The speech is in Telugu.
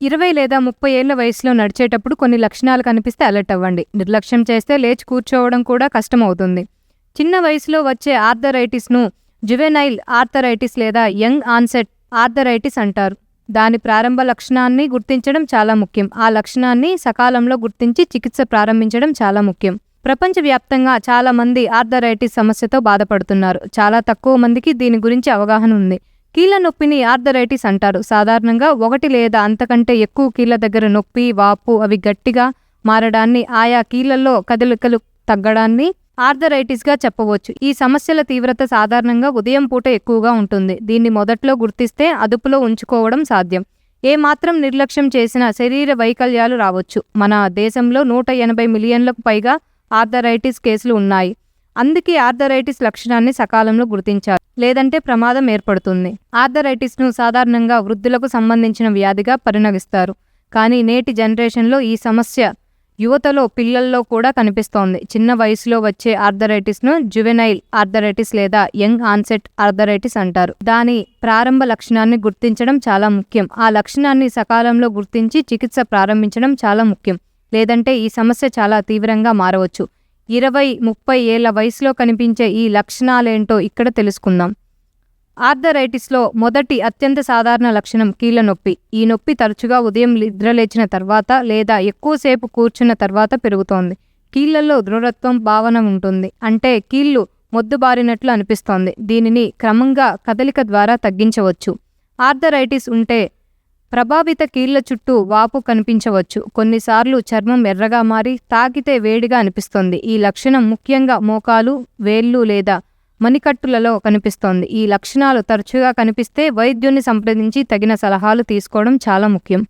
ఇరవై లేదా ముప్పై ఏళ్ళ వయసులో నడిచేటప్పుడు కొన్ని లక్షణాలు కనిపిస్తే అలర్ట్ అవ్వండి. నిర్లక్ష్యం చేస్తే లేచి కూర్చోవడం కూడా కష్టమవుతుంది. చిన్న వయసులో వచ్చే ఆర్థరైటిస్ను జువెనైల్ ఆర్థరైటిస్ లేదా యంగ్ ఆన్సెట్ ఆర్థరైటిస్ అంటారు. దాని ప్రారంభ లక్షణాన్ని గుర్తించడం చాలా ముఖ్యం. ఆ లక్షణాన్ని సకాలంలో గుర్తించి చికిత్స ప్రారంభించడం చాలా ముఖ్యం. ప్రపంచవ్యాప్తంగా చాలా మంది ఆర్థరైటిస్ సమస్యతో బాధపడుతున్నారు. చాలా తక్కువ మందికి దీని గురించి అవగాహన ఉంది. కీళ్ళ నొప్పిని ఆర్థరైటిస్ అంటారు. సాధారణంగా ఒకటి లేదా అంతకంటే ఎక్కువ కీళ్ళ దగ్గర నొప్పి వాపు అవి గట్టిగా మారడాన్ని ఆయా కీళ్ళల్లో కదలికలు తగ్గడాన్ని ఆర్థరైటిస్గా చెప్పవచ్చు. ఈ సమస్యల తీవ్రత సాధారణంగా ఉదయం పూట ఎక్కువగా ఉంటుంది. దీన్ని మొదట్లో గుర్తిస్తే అదుపులో ఉంచుకోవడం సాధ్యం. ఏ మాత్రం నిర్లక్ష్యం చేసినా శరీర వైకల్యాలు రావచ్చు. మన దేశంలో నూట ఎనభై మిలియన్లకు పైగా ఆర్థరైటిస్ కేసులు ఉన్నాయి. అందుకే ఆర్థరైటిస్ లక్షణాన్ని సకాలంలో గుర్తించాలి. లేదంటే ప్రమాదం ఏర్పడుతుంది. ఆర్థరైటిస్ను సాధారణంగా వృద్ధులకు సంబంధించిన వ్యాధిగా పరిణమిస్తారు. కానీ నేటి జనరేషన్లో ఈ సమస్య యువతలో పిల్లల్లో కూడా కనిపిస్తోంది. చిన్న వయసులో వచ్చే ఆర్థరైటిస్ను జువెనైల్ ఆర్థరైటిస్ లేదా యంగ్ ఆన్సెట్ ఆర్థరైటిస్ అంటారు. దాని ప్రారంభ లక్షణాన్ని గుర్తించడం చాలా ముఖ్యం. ఆ లక్షణాన్ని సకాలంలో గుర్తించి చికిత్స ప్రారంభించడం చాలా ముఖ్యం. లేదంటే ఈ సమస్య చాలా తీవ్రంగా మారవచ్చు. ఇరవై ముప్పై ఏళ్ళ వయసులో కనిపించే ఈ లక్షణాలేంటో ఇక్కడ తెలుసుకుందాం. ఆర్థరైటిస్లో మొదటి అత్యంత సాధారణ లక్షణం కీళ్ళ నొప్పి. ఈ నొప్పి తరచుగా ఉదయం నిద్రలేచిన తర్వాత లేదా ఎక్కువసేపు కూర్చున్న తర్వాత పెరుగుతోంది. కీళ్ళలో దృఢత్వం భావన ఉంటుంది. అంటే కీళ్ళు మొద్దుబారినట్లు అనిపిస్తోంది. దీనిని క్రమంగా కదలిక ద్వారా తగ్గించవచ్చు. ఆర్థరైటిస్ ఉంటే ప్రభావిత కీళ్ళ చుట్టూ వాపు కనిపించవచ్చు. కొన్నిసార్లు చర్మం ఎర్రగా మారి తాకితే వేడిగా అనిపిస్తుంది. ఈ లక్షణం ముఖ్యంగా మోకాలు వేళ్ళు లేదా మణికట్టులలో కనిపిస్తోంది. ఈ లక్షణాలు తరచుగా కనిపిస్తే వైద్యుని సంప్రదించి తగిన సలహాలు తీసుకోవడం చాలా ముఖ్యం.